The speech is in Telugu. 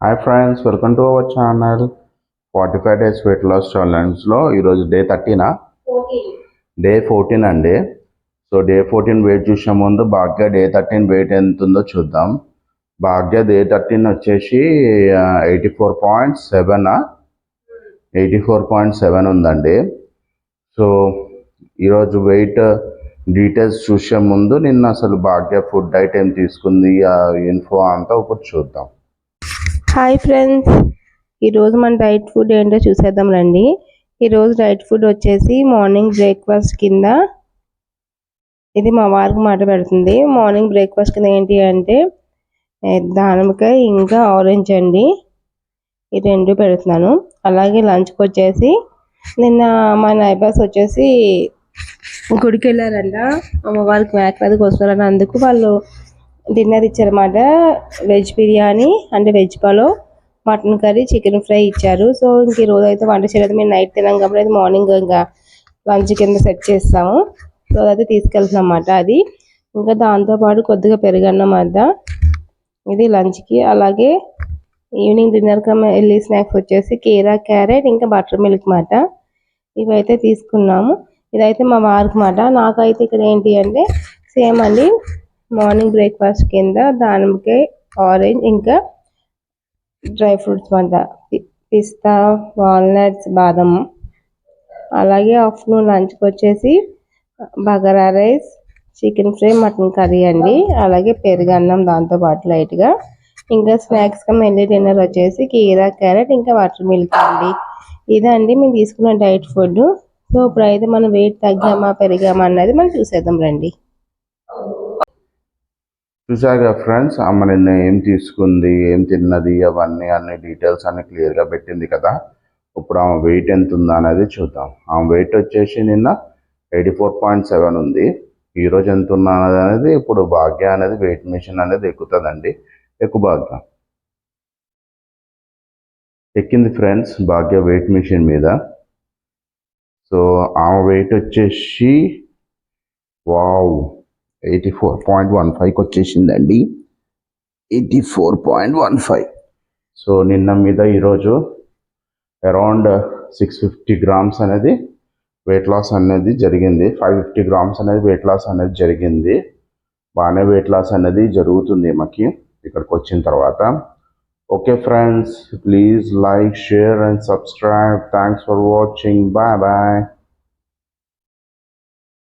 Hi friends welcome to our channel forty five days weight loss ఛాలెంజ్లో ఈరోజు డే థర్టీనా డే ఫోర్టీన్ అండి. సో డే ఫోర్టీన్ వెయిట్ చూసే ముందు భాగ్య డే థర్టీన్ వెయిట్ ఎంత ఉందో చూద్దాం. భాగ్య డే థర్టీన్ వచ్చేసి eighty four point seven eighty four point seven ఉందండి. సో ఈరోజు వెయిట్ డీటెయిల్స్ చూసే ముందు నిన్న అసలు భాగ్య ఫుడ్ ఐటెం తీసుకుంది ఆ ఇన్ఫో అంతా ఒకటి చూద్దాం. హాయ్ ఫ్రెండ్స్ ఈరోజు మన డైట్ ఫుడ్ ఏంటో చూసేద్దాం రండి. ఈరోజు డైట్ ఫుడ్ వచ్చేసి మార్నింగ్ బ్రేక్ఫాస్ట్ కింద ఇది మా వారికి మాట పెడుతుంది. మార్నింగ్ బ్రేక్ఫాస్ట్ కింద ఏంటి అంటే దానిమ్మకాయ ఇంకా ఆరెంజ్ అండి. ఈ రెండు పెడుతున్నాను. అలాగే లంచ్కి వచ్చేసి నిన్న మా నైబర్స్ వచ్చేసి గుడికి వెళ్ళారంట. అమ్మవారికి మేకలది వస్తున్నారని అందుకు వాళ్ళు డిన్నర్ ఇచ్చారన్నమాట. వెజ్ బిర్యానీ అంటే veg pulao mutton curry chicken fry ఇచ్చారు. సో ఇంక ఈ రోజు అయితే వంట చేయలేదు. మేము నైట్ తినాం కాబట్టి మార్నింగ్ ఇంకా లంచ్ కింద సెట్ చేస్తాము. సో అదైతే తీసుకెళ్తున్నాం అన్నమాట అది. ఇంకా దాంతోపాటు కొద్దిగా పెరుగన్నం అద్ద ఇది లంచ్కి. అలాగే ఈవినింగ్ డిన్నర్కి వెళ్ళి స్నాక్స్ వచ్చేసి కీరా క్యారెట్ ఇంకా బటర్ మిల్క్ మాట ఇవైతే తీసుకున్నాము. ఇదైతే మా వారికి మాట నాకైతే ఇక్కడ ఏంటి అంటే సేమ్ అండి. మార్నింగ్ బ్రేక్ఫాస్ట్ కింద దానిమ్మకాయ ఆరెంజ్ ఇంకా డ్రై ఫ్రూట్స్ వంట. పిస్తా వాల్నట్స్ బాదం. అలాగే ఆఫ్టర్నూన్ లంచ్కి వచ్చేసి bagara rice chicken fry mutton curry అండి. అలాగే పెరుగన్నం దాంతో పాటు లైట్గా. ఇంకా స్నాక్స్గా మెల్లి డిన్నర్ వచ్చేసి కీరా క్యారెట్ ఇంకా వాటర్ మిల్క్ అండి. ఇదండి మేము తీసుకున్న డైట్ ఫుడ్ సో ఇప్పుడైతే మనం వెయిట్ తగ్గామా పెరిగామా అన్నది మనం చూసేద్దాం రండి. చూసాగా ఫ్రెండ్స్ అమ్మ నిన్న ఏం తీసుకుంది ఏం తిన్నది అవన్నీ అన్ని డీటెయిల్స్ అన్ని క్లియర్గా పెట్టింది కదా. ఇప్పుడు ఆమె వెయిట్ ఎంత ఉందా అనేది చూద్దాం. ఆమె వెయిట్ వచ్చేసి నిన్న ఎయిటీ ఫోర్ పాయింట్ సెవెన్ ఉంది ఈరోజు ఎంత ఉన్నా అనేది ఇప్పుడు భాగ్య అనేది వెయిట్ మిషన్ అనేది ఎక్కుతుందండి. ఎక్కువ భాగ్య. ఎక్కింది ఫ్రెండ్స్ భాగ్య వెయిట్ మిషన్ మీద. సో ఆమె వెయిట్ వచ్చేసి wow. Eighty four point one ఫైవ్కి వచ్చేసిందండి. Eighty four point one five so నిన్న మీద ఈరోజు అరౌండ్ సిక్స్ ఫిఫ్టీ గ్రామ్స్ అనేది వెయిట్ లాస్ అనేది జరిగింది. ఫైవ్ ఫిఫ్టీ గ్రామ్స్ అనేది వెయిట్ లాస్ అనేది జరిగింది. బాగానే వెయిట్ లాస్ అనేది జరుగుతుంది మాకి ఇక్కడికి వచ్చిన తర్వాత. Okay friends please like share and subscribe. Thanks for watching. Bye bye.